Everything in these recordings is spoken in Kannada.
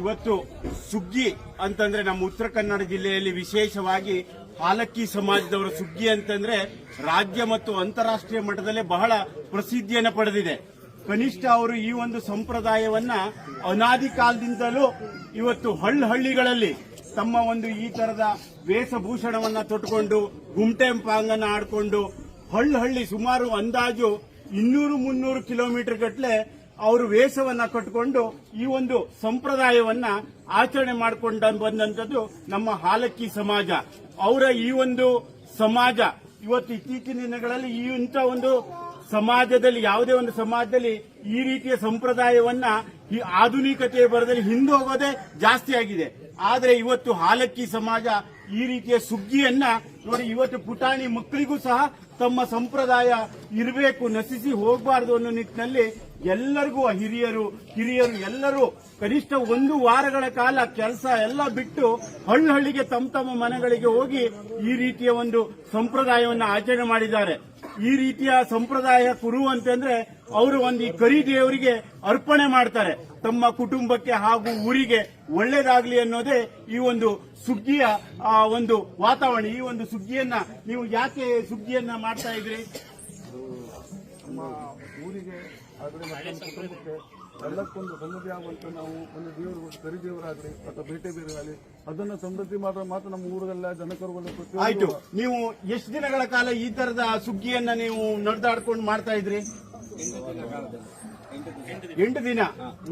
ಇವತ್ತು ಸುಗ್ಗಿ ಅಂತಂದ್ರೆ ನಮ್ಮ ಉತ್ತರ ಕನ್ನಡ ಜಿಲ್ಲೆಯಲ್ಲಿ ವಿಶೇಷವಾಗಿ ಹಾಲಕ್ಕಿ ಸಮಾಜದವರ ಸುಗ್ಗಿ ಅಂತಂದ್ರೆ ರಾಜ್ಯ ಮತ್ತು ಅಂತಾರಾಷ್ಟ್ರೀಯ ಮಟ್ಟದಲ್ಲೇ ಬಹಳ ಪ್ರಸಿದ್ಧಿಯನ್ನು ಪಡೆದಿದೆ. ಕನಿಷ್ಠ ಅವರು ಈ ಒಂದು ಸಂಪ್ರದಾಯವನ್ನ ಅನಾದಿ ಕಾಲದಿಂದಲೂ ಇವತ್ತು ಹಳ್ಳ ಹಳ್ಳಿಗಳಲ್ಲಿ ತಮ್ಮ ಒಂದು ಈ ತರದ ವೇಷಭೂಷಣವನ್ನ ತೊಟ್ಟುಕೊಂಡು ಗುಮ್ಟೆ ಪಾಂಗನ್ನ ಆಡಿಕೊಂಡು, ಹಳ್ಳಿ ಸುಮಾರು ಅಂದಾಜು ಇನ್ನೂರು ಮುನ್ನೂರು ಕಿಲೋಮೀಟರ್ ಗಟ್ಟಲೆ ಅವರು ವೇಷವನ್ನ ಕಟ್ಟಿಕೊಂಡು ಈ ಒಂದು ಸಂಪ್ರದಾಯವನ್ನ ಆಚರಣೆ ಮಾಡಿಕೊಂಡ ಬಂದಂತದ್ದು ನಮ್ಮ ಹಾಲಕ್ಕಿ ಸಮಾಜ. ಅವರ ಈ ಒಂದು ಸಮಾಜ ಇವತ್ತು ಇತ್ತೀಚಿನ ದಿನಗಳಲ್ಲಿ ಈ ಇಂಥ ಒಂದು ಸಮಾಜದಲ್ಲಿ, ಯಾವುದೇ ಒಂದು ಸಮಾಜದಲ್ಲಿ ಈ ರೀತಿಯ ಸಂಪ್ರದಾಯವನ್ನ ಈ ಆಧುನಿಕತೆಯ ಬರದಲ್ಲಿ ಹಿಂದೆ ಹೋಗೋದೇ ಜಾಸ್ತಿ ಆಗಿದೆ. ಆದರೆ ಇವತ್ತು ಹಾಲಕ್ಕಿ ಸಮಾಜ ಈ ರೀತಿಯ ಸುಗ್ಗಿಯನ್ನ ನೋಡಿ, ಇವತ್ತು ಪುಟಾಣಿ ಮಕ್ಕಳಿಗೂ ಸಹ ತಮ್ಮ ಸಂಪ್ರದಾಯ ಇರಬೇಕು, ನಶಿಸಿ ಹೋಗಬಾರದು ಅನ್ನೋ ನಿಟ್ಟಿನಲ್ಲಿ ಎಲ್ಲರಿಗೂ, ಹಿರಿಯರು ಹಿರಿಯರು ಎಲ್ಲರೂ ಕನಿಷ್ಠ ಒಂದು ವಾರಗಳ ಕಾಲ ಕೆಲಸ ಎಲ್ಲ ಬಿಟ್ಟು ಹಳ್ಳಿ ಹಳ್ಳಿಗೆ ತಮ್ಮ ತಮ್ಮ ಮನೆಗಳಿಗೆ ಹೋಗಿ ಈ ರೀತಿಯ ಒಂದು ಸಂಪ್ರದಾಯವನ್ನು ಆಚರಣೆ ಮಾಡಿದ್ದಾರೆ. ಈ ರೀತಿಯ ಸಂಪ್ರದಾಯ ಕುರು ಅಂತಂದ್ರೆ ಅವರು ಒಂದು ಈ ಕರಿ ದೇವರಿಗೆ ಅರ್ಪಣೆ ಮಾಡ್ತಾರೆ. ತಮ್ಮ ಕುಟುಂಬಕ್ಕೆ ಹಾಗೂ ಊರಿಗೆ ಒಳ್ಳೇದಾಗ್ಲಿ ಅನ್ನೋದೇ ಈ ಒಂದು ಸುಗ್ಗಿಯ ಒಂದು ವಾತಾವರಣ, ಈ ಒಂದು ಸುಗ್ಗಿಯನ್ನ ನೀವು ಯಾಕೆ ಸುಗ್ಗಿಯನ್ನ ಮಾಡ್ತಾ ಇದ್ರಿ? ಊರಿಗೆ ಎಲ್ಲಕ್ಕೊಂದು ಸಮೃದ್ಧಿ ಆಗುವಂತ ನಾವು ಒಂದು ದೇವರು ಕರಿ ದೇವರಾಗಲಿ ಅಥವಾ ಬೇಟೆ ಬೇರಾಗಲಿ ಅದನ್ನು ಸಮೃದ್ಧಿ ಮಾಡಿದ್ರೆ ಮಾತ್ರ ನಮ್ಮ ಊರಲ್ಲ, ಜನಕರುಗಳು ಆಯ್ತು. ನೀವು ಎಷ್ಟು ದಿನಗಳ ಕಾಲ ಈ ತರದ ಸುಗ್ಗಿಯನ್ನ ನೀವು ನಡೆದಾಡ್ಕೊಂಡು ಮಾಡ್ತಾ ಇದ್ರಿ? ಎಂಟು ದಿನ.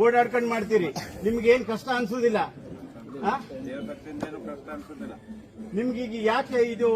ಓಡಾಡ್ಕೊಂಡು ಮಾಡ್ತೀರಿ. ನಿಮ್ಗೆ ಏನ್ ಕಷ್ಟ ಅನ್ಸುದಿಲ್ಲ? ನಿಮ್ಗೆ ಈಗ ಯಾಕೆ ಇದು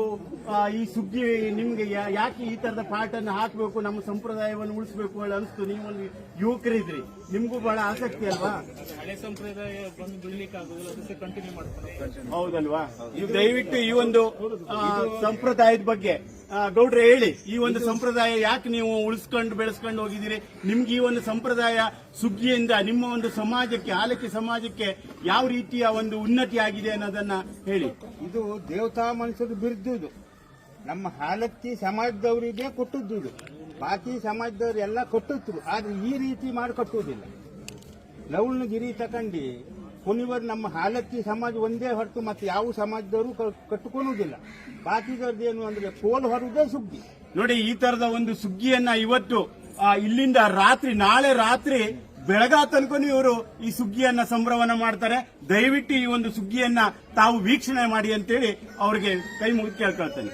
ಈ ಸುಗ್ಗಿ, ನಿಮ್ಗೆ ಯಾಕೆ ಈ ತರದ ಪಾಠನ್ನು ಹಾಕಬೇಕು, ನಮ್ಮ ಸಂಪ್ರದಾಯವನ್ನು ಉಳಿಸಬೇಕು ಅನಿಸ್ತು? ನೀವೊಂದು ಯುವಕರಿದ್ರಿ. ನಿಮ್ಗೂ ಬಹಳ ಆಸಕ್ತಿ ಅಲ್ವಾ? ಹಳೆ ಸಂಪ್ರದಾಯ ಬಂದು ಬಿಡ್ಲಿಕ್ಕೆ ಆಗೋದಿಲ್ಲ ಅದಕ್ಕೆ ಕಂಟಿನ್ಯೂ ಮಾಡ್ತಾರೆ. ಹೌದಲ್ವಾ? ನೀವು ದಯವಿಟ್ಟು ಈ ಒಂದು ಆ, ಸಂಪ್ರದಾಯದ ಬಗ್ಗೆ ಆ, ಗೌಡ್ರೆ ಹೇಳಿ. ಈ ಒಂದು ಸಂಪ್ರದಾಯ ಯಾಕೆ ನೀವು ಉಳಿಸ್ಕೊಂಡು ಬೆಳೆಸ್ಕೊಂಡು ಹೋಗಿದ್ದೀರಿ? ನಿಮ್ಗೆ ಈ ಒಂದು ಸಂಪ್ರದಾಯ ಸುಗ್ಗಿಯಿಂದ ನಿಮ್ಮ ಒಂದು ಸಮಾಜಕ್ಕೆ ಆಲಕ್ಕಿ ಸಮಾಜಕ್ಕೆ ಯಾವ ರೀತಿಯ ಒಂದು ಉನ್ನತಿ ಆಗಿದೆ ಅನ್ನೋದನ್ನ ಹೇಳಿ. ಇದು ದೇವತಾ ಮನುಷ್ಯರು ಬಿರಿದು ನಮ್ಮ ಹಾಲಕ್ಕಿ ಸಮಾಜದವರಿಗೆ ಕೊಟ್ಟದ್ದು ಇದು. ಬಾಕಿ ಸಮಾಜದವ್ರು ಎಲ್ಲ ಕೊಟ್ಟಿದ್ರು, ಆದ್ರೆ ಈ ರೀತಿ ಮಾಡಿ ಕಟ್ಟುವುದಿಲ್ಲ ಲವಣಗಿರಿ ತಕಂಡು ಕೊನಿವರು ನಮ್ಮ ಹಾಲಕ್ಕಿ ಸಮಾಜ ಒಂದೇ ಹೊರತು ಮತ್ತೆ ಯಾವ ಸಮಾಜದವರು ಕಟ್ಟುಕೊಳ್ಳುವುದಿಲ್ಲ. ಏನು ಅಂದ್ರೆ ಕೋಲ್ ಹೊರದೇ ಸುಗ್ಗಿ. ನೋಡಿ, ಈ ತರದ ಒಂದು ಸುಗ್ಗಿಯನ್ನ ಇವತ್ತು ಇಲ್ಲಿಂದ ರಾತ್ರಿ, ನಾಳೆ ರಾತ್ರಿ ಬೆಳಗಾ ತನಕ ಇವರು ಈ ಸುಗ್ಗಿಯನ್ನ ಸಂಭ್ರಮನ ಮಾಡ್ತಾರೆ. ದಯವಿಟ್ಟು ಈ ಒಂದು ಸುಗ್ಗಿಯನ್ನ ತಾವು ವೀಕ್ಷಣೆ ಮಾಡಿ ಅಂತೇಳಿ ಅವರಿಗೆ ಕೈ ಮುಗಿದು ಕೇಳ್ಕೊಳ್ತೇನೆ.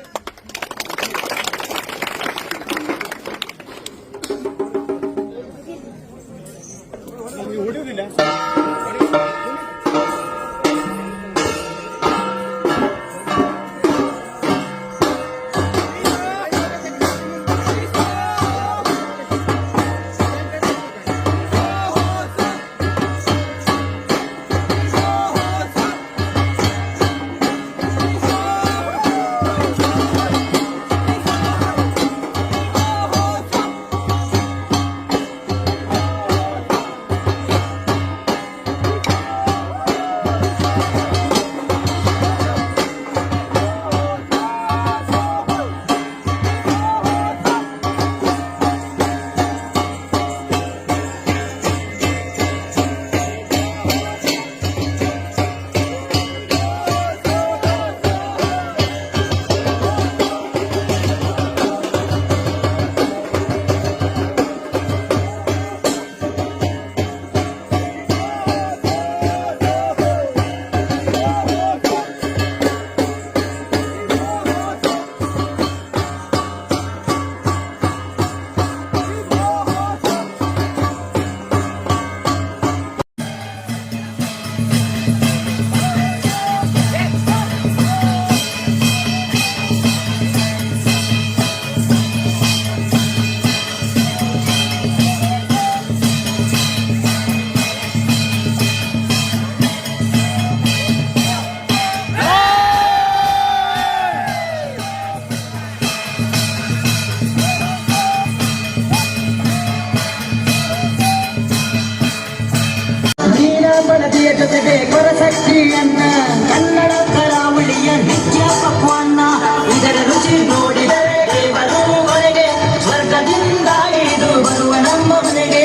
ಬೆಳೆಸದೆ ಕೊರಸಕ್ಕಿಯನ್ನ ಕನ್ನಡ ಕರಾವಳಿಯ ನಿತ್ಯ ಪಕ್ವನ್ನ ಇದರ ರುಚಿ ನೋಡಿದರೆ ದೇವರು ಮನೆಗೆ ಸ್ವರ್ಗದಿಂದ ಇದು ಬರುವ ನಮ್ಮ ಮನೆಗೆ.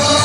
Oh,